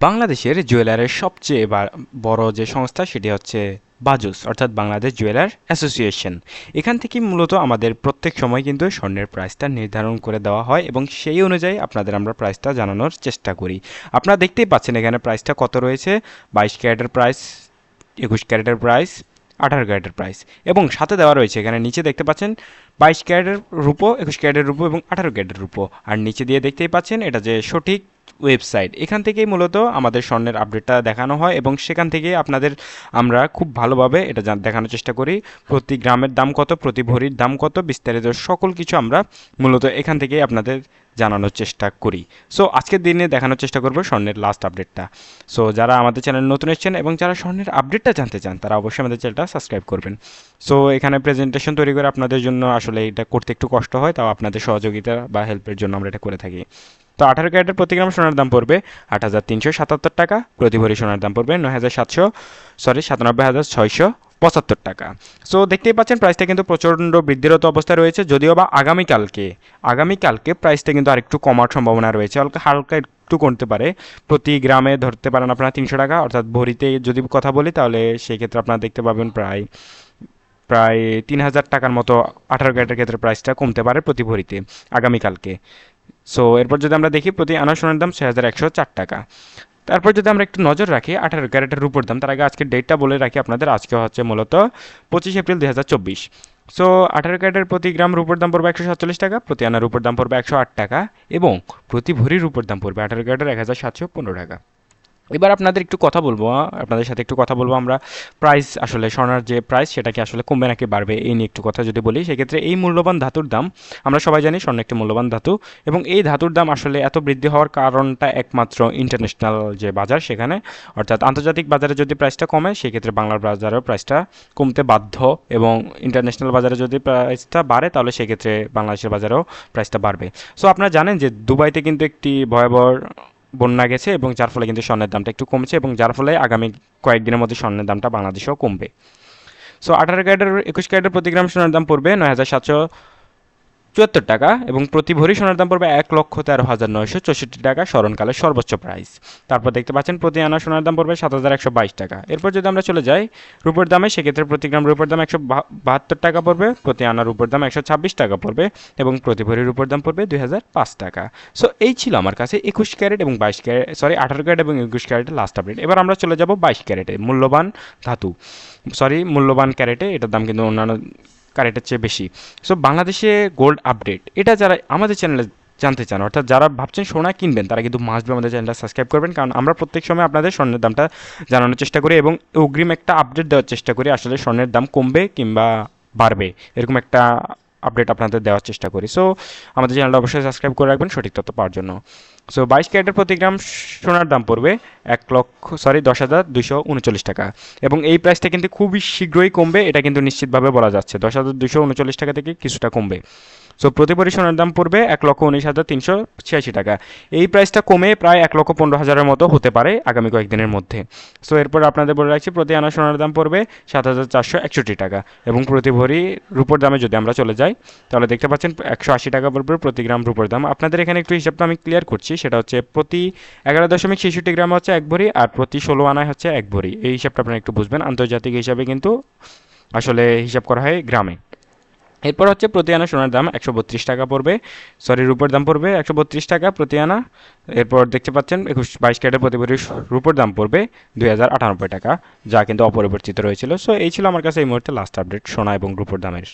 বাংলাদেশের জুয়েলারের সবচেয়ে বড় যে সংস্থা সেটি হচ্ছে বাজুস, অর্থাৎ বাংলাদেশ জুয়েলার অ্যাসোসিয়েশন। এখান থেকে মূলত আমাদের প্রত্যেক সময় কিন্তু স্বর্ণের প্রাইসটা নির্ধারণ করে দেওয়া হয় এবং সেই অনুযায়ী আপনাদের আমরা প্রাইসটা জানানোর চেষ্টা করি। আপনারা দেখতেই পাচ্ছেন এখানে প্রাইসটা কত রয়েছে, বাইশ ক্যারেটের প্রাইস, একুশ ক্যারেটের প্রাইস, আঠারো ক্যারেটের প্রাইস। এবং সাথে দেওয়া রয়েছে এখানে নিচে দেখতে পাচ্ছেন বাইশ ক্যারেটের রূপো, একুশ ক্যারেটের রূপো এবং আঠারো ক্যারেটের রূপো। আর নিচে দিয়ে দেখতেই পাচ্ছেন, এটা যে সঠিক ওয়েবসাইট। এখান থেকেই মূলত আমাদের স্বর্ণের আপডেটটা দেখানো হয় এবং সেখান থেকে আপনাদের আমরা খুব ভালোভাবে এটা দেখানোর চেষ্টা করি। প্রতি গ্রামের দাম কত, প্রতি ভরির দাম কত, বিস্তারিত সকল কিছু আমরা মূলত এখান থেকেই আপনাদের জানানোর চেষ্টা করি। সো আজকের দিনে দেখানোর চেষ্টা করব স্বর্ণের লাস্ট আপডেটটা সো যারা আমাদের চ্যানেল নতুন এসেছেন এবং যারা স্বর্ণের আপডেটটা জানতে চান, তারা অবশ্যই আমাদের চ্যানেলটা সাবস্ক্রাইব করবেন। সো এখানে প্রেজেন্টেশন তৈরি করে আপনাদের জন্য আসলে এটা করতে একটু কষ্ট হয়, তাও আপনাদের সহযোগিতা বা হেল্পের জন্য আমরা এটা করে থাকি। তো আঠারো ক্যারেটের প্রতি গ্রাম সোনার দাম পড়বে আট হাজার তিনশো সাতাত্তর টাকা প্রতি ভরি সোনার দাম পড়বে নয় হাজার সাতশো সরি সাতানব্বই হাজার ছয়শো পঁচাত্তর টাকা। সো দেখতেই পাচ্ছেন প্রাইসটা কিন্তু প্রচণ্ড বৃদ্ধিরত অবস্থায় রয়েছে, যদিও বা আগামীকালকে আগামীকালকে প্রাইসটা কিন্তু আরেকটু কমার সম্ভাবনা রয়েছে, হালকা হালকা একটু কমতে পারে। প্রতি গ্রামে ধরতে পারেন আপনারা তিনশো টাকা, অর্থাৎ ভরিতে যদি কথা বলি তাহলে সেই ক্ষেত্রে আপনারা দেখতে পাবেন প্রায় প্রায় তিন হাজার টাকার মতো আঠারো ক্যারেটের ক্ষেত্রে প্রাইসটা কমতে পারে প্রতি ভরিতে আগামীকালকে। সো এরপর যদি আমরা দেখি প্রতি আনা সোনার দাম ছয় হাজার একশো চার টাকা। তারপর যদি আমরা একটু নজর রাখি আঠারো ক্যারেটের রূপোর দাম, তার আগে আজকের ডেটটা বলে রাখি আপনাদের আজকে হচ্ছে মূলত পঁচিশ এপ্রিল দুই হাজার চব্বিশ। সো আঠারো ক্যারেটের প্রতি গ্রাম রূপোর দাম পড়বে একশো সাতচল্লিশ টাকা, প্রতি আনা রূপোর দাম পড়বে একশো আট টাকা এবং প্রতি ভরি রূপোর দাম পড়বে আঠারো ক্যারেটের এক হাজার সাতশো পনেরো টাকা। এবার আপনাদের একটু কথা বলব আপনাদের সাথে একটু কথা বলব আমরা। প্রাইস আসলে সোনার যে প্রাইস সেটা কি আসলে কমবে নাকি বাড়বে এই নিয়ে একটু কথা যদি বলি, সেক্ষেত্রে এই মূল্যবান ধাতুর দাম, আমরা সবাই জানি স্বর্ণ একটি মূল্যবান ধাতু এবং এই ধাতুর দাম আসলে এত বৃদ্ধি হওয়ার কারণটা একমাত্র ইন্টারন্যাশনাল যে বাজার সেখানে, অর্থাৎ আন্তর্জাতিক বাজারে যদি প্রাইসটা কমে, সেক্ষেত্রে বাংলার বাজারেও প্রাইসটা কমতে বাধ্য এবং ইন্টারন্যাশনাল বাজারে যদি প্রাইসটা বাড়ে, তাহলে সেক্ষেত্রে বাংলাদেশের বাজারেও প্রাইসটা বাড়বে। সো আপনারা জানেন যে দুবাইতে কিন্তু একটি ভয়াবহ বন্যা গেছে এবং যার ফলে কিন্তু স্বর্ণের দামটা একটু কমছে এবং যার ফলে আগামী কয়েকদিনের মধ্যে স্বর্ণের দামটা বাংলাদেশেও কমবে। সো আঠারো ক্যারেটের, একুশ ক্যারেটের প্রতি গ্রাম স্বর্ণের দাম পড়বে নয় হাজার সাতশো চুয়াত্তর টাকা এবং প্রতি ভরি সোনার দাম পড়বে এক লক্ষ তেরো হাজার নয়শো চৌষট্টি টাকা স্মরণকালের সর্বোচ্চ প্রাইস। তারপর দেখতে পাচ্ছেন প্রতি আনা সোনার দাম পড়বে সাত হাজার একশো বাইশ টাকা। এরপর যদি আমরা চলে যাই রুপোর দামে, সেক্ষেত্রে প্রতি গ্রাম রুপোর দাম একশো বাহাত্তর টাকা পড়বে, প্রতি আনা রূপোর দাম একশো ছাব্বিশ টাকা পড়বে এবং প্রতি ভরি রূপোর দাম পড়বে দুই হাজার পাঁচ টাকা। সো এই ছিল আমার কাছে একুশ ক্যারেট এবং বাইশ ক্যারেট সরি আঠারো ক্যারেট এবং একুশ ক্যারেটের লাস্ট আপডেট এবার আমরা চলে যাব বাইশ ক্যারেটে, মূল্যবান ধাতু। সরি মূল্যবান ক্যারেটে, এটার দাম কিন্তু অন্যান্য ক্যারেটের চেয়ে বেশি। সো বাংলাদেশে গোল্ড আপডেট এটা যারা আমাদের চ্যানেলে জানতে চান, অর্থাৎ যারা ভাবছেন সোনা কিনবেন, তারা কিন্তু মাসবে আমাদের চ্যানেলটা সাবস্ক্রাইব করবেন, কারণ আমরা প্রত্যেক সময় আপনাদের স্বর্ণের দামটা জানানোর চেষ্টা করি এবং অগ্রিম একটা আপডেট দেওয়ার চেষ্টা করি, আসলে স্বর্ণের দাম কমবে কিংবা বাড়বে, এরকম একটা আপডেট আপনাদের দেওয়ার চেষ্টা করি। সো আমাদের চ্যানেলটা অবশ্যই সাবস্ক্রাইব করে রাখবেন, সঠিক তথ্য পাওয়ার জন্য। সো বাইশ ক্যারেটের প্রতি গ্রাম সোনার দাম পড়বে এক লক্ষ সরি দশ হাজার দুশো উনচল্লিশ টাকা। এবং এই প্রাইসটা কিন্তু খুবই শীঘ্রই কমবে, এটা কিন্তু নিশ্চিতভাবে বলা যাচ্ছে। দশ হাজার দুশো উনচল্লিশ টাকা থেকে কিছুটা কমবে। সো প্রতি ভরি সোনার দাম পড়বে এক লক্ষ উনিশ হাজার তিনশো ছিয়াশি টাকা। এই প্রাইসটা কমে প্রায় এক লক্ষ পনেরো হাজারের মতো হতে পারে আগামী কয়েকদিনের মধ্যে। সো এরপর আপনাদের বলে রাখছি, প্রতি আনা সোনার দাম পড়বে সাত হাজার চারশো একষট্টি টাকা এবং প্রতি ভরি রূপোর দামে যদি আমরা চলে যাই, তাহলে দেখতে পাচ্ছেন একশো আশি টাকা পড়বে প্রতি গ্রাম রূপোর দাম। আপনাদের এখানে একটু হিসাবটা আমি ক্লিয়ার করছি, সেটা হচ্ছে প্রতি এগারো দশমিক ছেষট্টি গ্রাম হচ্ছে এক ভরি আর প্রতি ষোলো আনায় হচ্ছে এক ভরি। এই হিসাবটা আপনারা একটু বুঝবেন। আন্তর্জাতিক হিসাবে কিন্তু আসলে হিসাব করা হয় গ্রামে। এরপর হচ্ছে প্রতি আনা সোনার দাম একশো বত্রিশ টাকা পড়বে। সরি রূপোর দাম পড়বে একশো বত্রিশ টাকা প্রতি আনা এরপর দেখতে পাচ্ছেন একুশ, বাইশ ক্যারেটের প্রতি রূপোর দাম পড়বে দুই হাজার আটানব্বই টাকা, যা কিন্তু অপরিবর্তিত রয়েছিল। সো এই ছিল আমার কাছে এই মুহূর্তে লাস্ট আপডেট সোনা এবং রুপোর দামের।